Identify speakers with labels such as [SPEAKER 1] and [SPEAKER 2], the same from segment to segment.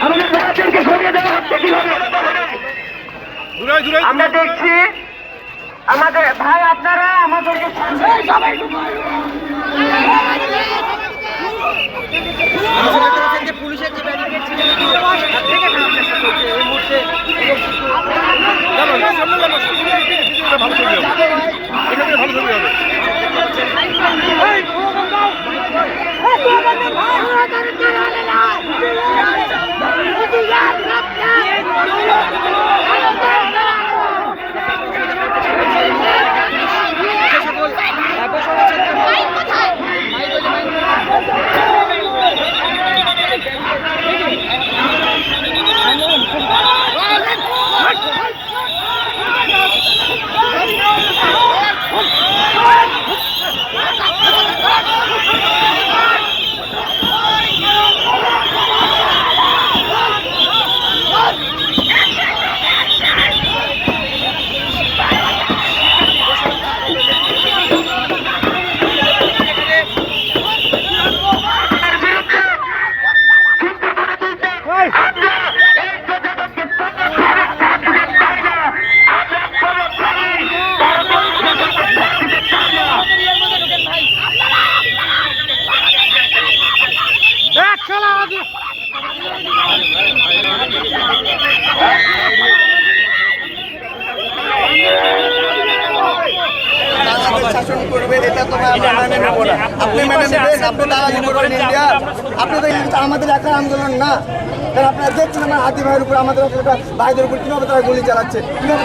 [SPEAKER 1] আমাদের ভাইদেরকে সরিয়ে দেওয়া হচ্ছে কীভাবে? আমরা দেখছি আমাদের ভাই আপনারা আমাদেরকে সবাই
[SPEAKER 2] পুলিশের যে ব্যারিকেড ছিল থেকে খারাপ চেষ্টা এই মুহূর্তে
[SPEAKER 3] শাসন এটা তো আপনি মেনে আপনি তো আমাদের একার আন্দোলন না। আপনারা দেখছেন আমার হাতি ভাইয়ের উপর, আমাদের একটা ভাইদের উপর কীভাবে তারা গুলি চালাচ্ছে, কীভাবে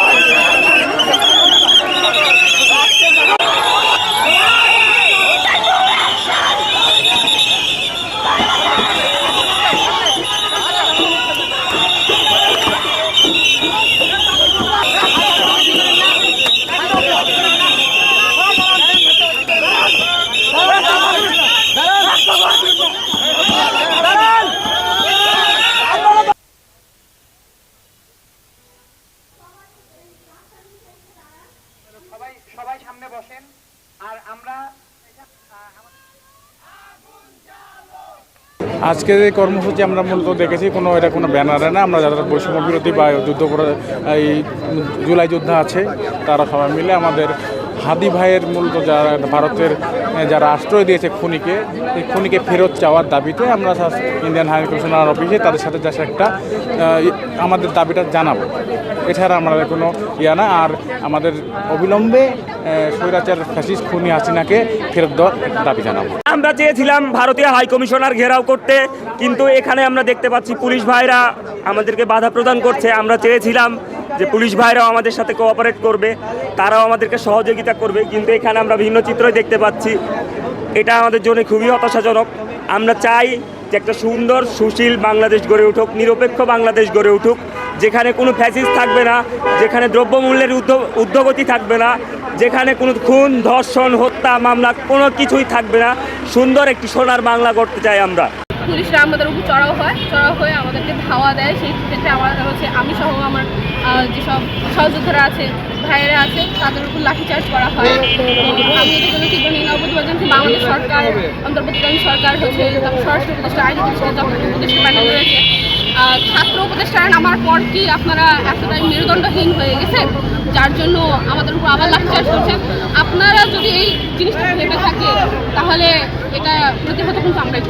[SPEAKER 4] আজকের এই কর্মসূচি আমরা মূলত দেখেছি, কোনো এটা কোনো ব্যানারে না, আমরা যারা বৈষম্য বিরোধী বা যুদ্ধ করে, এই জুলাই যোদ্ধা আছে, তারা সবাই মিলে আমাদের হাদি ভাইয়ের মূলত যারা ভারতের যারা আশ্রয় দিয়েছে খুনিকে, এই খুনিকে ফেরত চাওয়ার দাবিতে আমরা ইন্ডিয়ান হাই কমিশনার অফিসে তাদের সাথে জাস্ট একটা আমাদের দাবিটা জানাব। এছাড়া আমাদের কোনো ইয়া না, আর আমাদের অবিলম্বে স্বৈরাচার ফ্যাসিস্ট খুনি হাসিনাকে ফেরত দেওয়ার দাবি জানাব।
[SPEAKER 5] আমরা চেয়েছিলাম ভারতীয় হাই কমিশনার ঘেরাও করতে, কিন্তু এখানে আমরা দেখতে পাচ্ছি পুলিশ ভাইরা আমাদেরকে বাধা প্রদান করছে। আমরা চেয়েছিলাম যে পুলিশ ভাইরাও আমাদের সাথে কোঅপারেট করবে, তারাও আমাদেরকে সহযোগিতা করবে। কিন্তু এখানে আমরা ভিন্ন চিত্রই দেখতে পাচ্ছি। এটা আমাদের জন্য খুবই হতাশাজনক। আমরা চাই যে একটা সুন্দর, সুশীল বাংলাদেশ গড়ে উঠুক, নিরপেক্ষ বাংলাদেশ গড়ে উঠুক, যেখানে কোনো ফ্যাসিস থাকবে না, যেখানে দ্রব্যমূল্যের উদ্যোগ উদ্যোগতি থাকবে না, যেখানে কোনো খুন, ধর্ষণ, হত্যা, মামলা কোনো কিছুই থাকবে না। সুন্দর একটি সোনার বাংলা করতে চাই আমরা।
[SPEAKER 6] পুলিশরা আমাদের উপর চড়াও হয়, চড়াও হয়ে আমাদেরকে ধাওয়া দেয়। সেই ক্ষেত্রে আমার হচ্ছে আমার যেসব সহযোদ্ধারা আছে, ভাইয়েরা আছে, তাদের উপর লাঠিচার্জ করা হয়। আমি এটার জন্য তীব্র নিন্দা প্রতিবাদ জানাচ্ছি বাংলাদেশ সরকার, অন্তর্বর্তীকালীন সরকার হচ্ছে স্বরাষ্ট্র উপদেষ্টা, আইন উপদেষ্টা উপদেষ্টা প্যানেল রয়েছে। ছাত্র উপদেষ্টা নামার পর কি আপনারা এতটাই মেরুদণ্ডহীন হয়ে গেছেন? যার জন্য আমাদের উপর আবার লাঠিচার্জ করছেন। আপনারা যদি এই জিনিসটা ভেবে থাকে তাহলে এটা প্রতিহত কিন্তু আমরাই